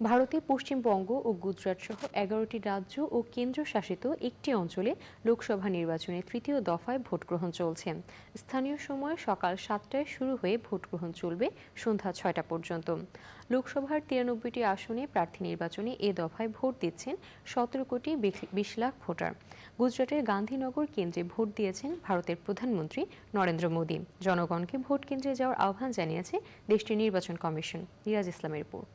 ভারতে পশ্চিমবঙ্গ ও গুজরাট সহ এগারোটি রাজ্য ও কেন্দ্রশাসিত একটি অঞ্চলে লোকসভা নির্বাচনে তৃতীয় দফায় ভোট গ্রহণ চলছে। স্থানীয় সময় সকাল সাতটায় শুরু হয়ে ভোট গ্রহণ চলবে সন্ধ্যা ছয়টা পর্যন্ত। লোকসভার তিরানব্বইটি আসনে প্রার্থী নির্বাচনে এ দফায় ভোট দিচ্ছেন সতেরো কোটি বিশ লাখ ভোটার। গুজরাটের গান্ধীনগর কেন্দ্রে ভোট দিয়েছেন ভারতের প্রধানমন্ত্রী নরেন্দ্র মোদী। জনগণকে ভোট কেন্দ্রে যাওয়ার আহ্বান জানিয়েছে দেশটির নির্বাচন কমিশন। ইরাজ ইসলামের রিপোর্ট।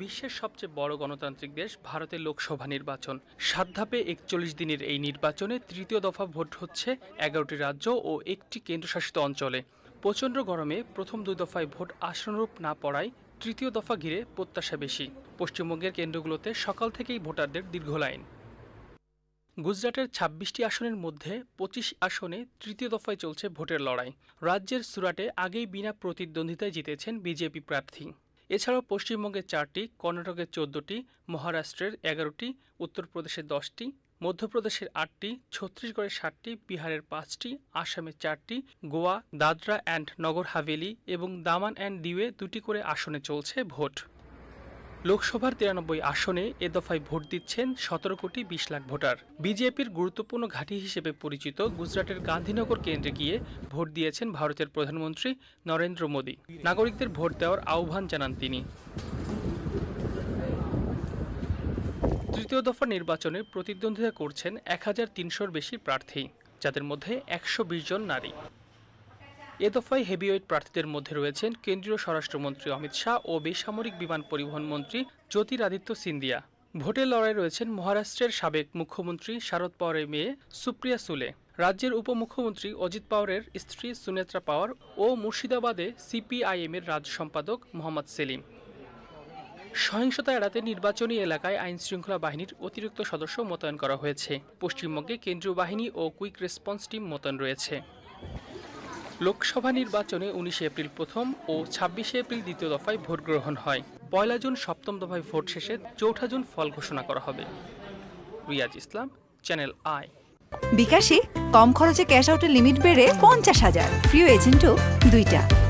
বিশ্বের সবচেয়ে বড় গণতান্ত্রিক দেশ ভারতের লোকসভা নির্বাচন। সাত ধাপে একচল্লিশ দিনের এই নির্বাচনে তৃতীয় দফা ভোট হচ্ছে এগারোটি রাজ্য ও একটি কেন্দ্রশাসিত অঞ্চলে। প্রচণ্ড গরমে প্রথম দুই দফায় ভোট আসনরূপ না পড়ায় তৃতীয় দফা ঘিরে প্রত্যাশা বেশি। পশ্চিমবঙ্গের কেন্দ্রগুলোতে সকাল থেকেই ভোটারদের দীর্ঘ লাইন। গুজরাটের ছাব্বিশটি আসনের মধ্যে পঁচিশ আসনে তৃতীয় দফায় চলছে ভোটের লড়াই। রাজ্যের সুরাটে আগেই বিনা প্রতিদ্বন্দ্বিতায় জিতেছেন বিজেপি প্রার্থী। এছাড়াও পশ্চিমবঙ্গের চারটি কর্ণাটকের চোদ্দটি, মহারাষ্ট্রের এগারোটি উত্তরপ্রদেশের দশটি, মধ্যপ্রদেশের আটটি ছত্তিশগড়ের সাতটি বিহারের পাঁচটি আসামের চারটি, গোয়া, দাদরা অ্যান্ড নগর হাভেলি এবং দামান অ্যান্ড দিউয়ে দুটি করে আসনে চলছে ভোট। লোকসভার তিরানব্বই আসনে এ দফায় ভোট দিচ্ছেন সতেরো কোটি বিশ লাখ ভোটার। বিজেপির গুরুত্বপূর্ণ ঘাঁটি হিসেবে পরিচিত গুজরাটের গান্ধীনগর কেন্দ্রে গিয়ে ভোট দিয়েছেন ভারতের প্রধানমন্ত্রী নরেন্দ্র মোদী। নাগরিকদের ভোট দেওয়ার আহ্বান জানান তিনি। তৃতীয় দফা নির্বাচনে প্রতিদ্বন্দ্বিতা করছেন এক হাজার তিনশোর বেশি প্রার্থী, যাদের মধ্যে একশো বিশ জন নারী। এ দফায় হেভিওয়েট প্রার্থীদের মধ্যে রয়েছেন কেন্দ্রীয় স্বরাষ্ট্রমন্ত্রী অমিত শাহ ও বেসামরিক বিমান পরিবহন মন্ত্রী জ্যোতিরাদিত্য সিন্ধিয়া। ভোটের লড়াই রয়েছেন মহারাষ্ট্রের সাবেক মুখ্যমন্ত্রী শারদ পাওয়ারের মেয়ে সুপ্রিয়া সুলে। রাজ্যের উপমুখ্যমন্ত্রী অজিত পাওয়ারের স্ত্রী সুনেত্রা পাওয়ার ও মুর্শিদাবাদে সিপিআইএমের রাজ্য সম্পাদক মোহাম্মদ সেলিম। সহিংসতা এড়াতে নির্বাচনী এলাকায় আইন শৃঙ্খলা বাহিনীর অতিরিক্ত সদস্য মোতায়েন করা হয়েছে। পশ্চিমবঙ্গে কেন্দ্রীয় বাহিনী ও কুইক রেসপন্স টিম মোতায়েন রয়েছে। লোকসভা নির্বাচনে উনিশে এপ্রিল প্রথম ও ছাব্বিশে এপ্রিল দ্বিতীয় দফায় ভোট গ্রহণ হয়। পয়লা জুন সপ্তম দফায় ভোট শেষে চৌঠা জুন ফল ঘোষণা করা হবে। Riaz Islam, channel I. বিকাশে কম খরচে ক্যাশ আউটের লিমিট বেড়ে পঞ্চাশ হাজার। প্রিয় এজেন্টও দুইটা।